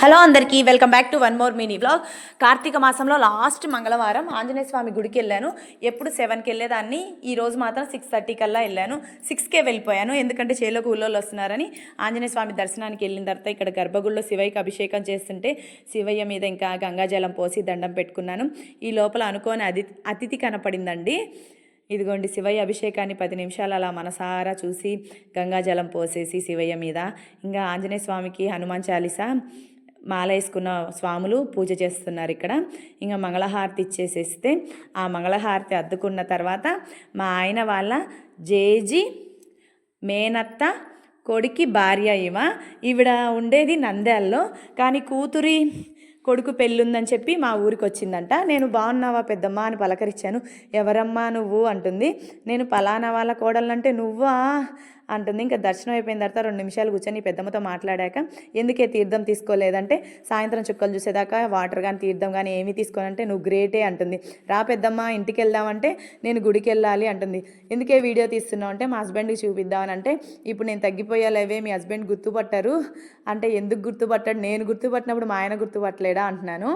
Hello అందరికీ welcome back to one more mini vlog Karthika మాసంలో last మంగళవారం ఆంజనేయ స్వామి గుడికి వెళ్ళాను. ఎప్పుడు సెవెన్కి వెళ్ళేదాన్ని ఈరోజు మాత్రం సిక్స్ థర్టీ కల్లా వెళ్ళాను. సిక్స్కే వెళ్ళిపోయాను ఎందుకంటే చేలోకి ఊళ్ళో వస్తున్నారని ఆంజనేయ స్వామి దర్శనానికి వెళ్ళిన తర్వాత ఇక్కడ గర్భగుడిలో శివయ్యకి అభిషేకం చేస్తుంటే శివయ్య మీద ఇంకా గంగాజలం పోసి దండం పెట్టుకున్నాను. ఈ లోపల అనుకోని అతి అతిథి కనపడిందండి. ఇదిగోండి శివయ్య అభిషేకాన్ని పది నిమిషాలు అలా మనసారా చూసి గంగాజలం పోసేసి శివయ్య మీద. ఇంకా ఆంజనేయ స్వామికి హనుమాన్ చాలీసా? మాల వేసుకున్న స్వాములు పూజ చేస్తున్నారు ఇక్కడ. ఇంకా మంగళహారతి ఇచ్చేసేస్తే ఆ మంగళహారతి అద్దుకున్న తర్వాత మా ఆయన వాళ్ళ జేజీ మేనత్త కొడుకి భార్య ఇవ. ఈవిడ ఉండేది నంద్యాల్లో. కానీ కూతురి కొడుకు పెళ్ళుందని చెప్పి మా ఊరికి వచ్చిందంట నేను బాగున్నావా పెద్దమ్మ అని పలకరించాను ఎవరమ్మా నువ్వు? అంటుంది. నేను పలానా వాళ్ళ కోడలంటే నువ్వా? అంటుంది. ఇంకా దర్శనం అయిపోయిన తర్వాత రెండు నిమిషాలు కూర్చొని పెద్దమ్మతో మాట్లాడాక ఎందుకే తీర్థం తీసుకోలేదంటే సాయంత్రం చుక్కలు చూసేదాకా వాటర్ కానీ తీర్థం కానీ ఏమీ తీసుకోనంటే నువ్వు గ్రేటే అంటుంది. రా పెద్దమ్మ ఇంటికి వెళ్దామంటే నేను గుడికి వెళ్ళాలి అంటుంది. ఎందుకే వీడియో తీస్తున్నావు? అంటే మా హస్బెండ్కి చూపిద్దామని అంటే ఇప్పుడు నేను తగ్గిపోయాలేవే మీ హస్బెండ్ గుర్తుపట్టారు. అంటే ఎందుకు గుర్తుపట్టాడు? నేను గుర్తుపట్టినప్పుడు మా ఆయన గుర్తుపట్టలేడా? అంటున్నాను.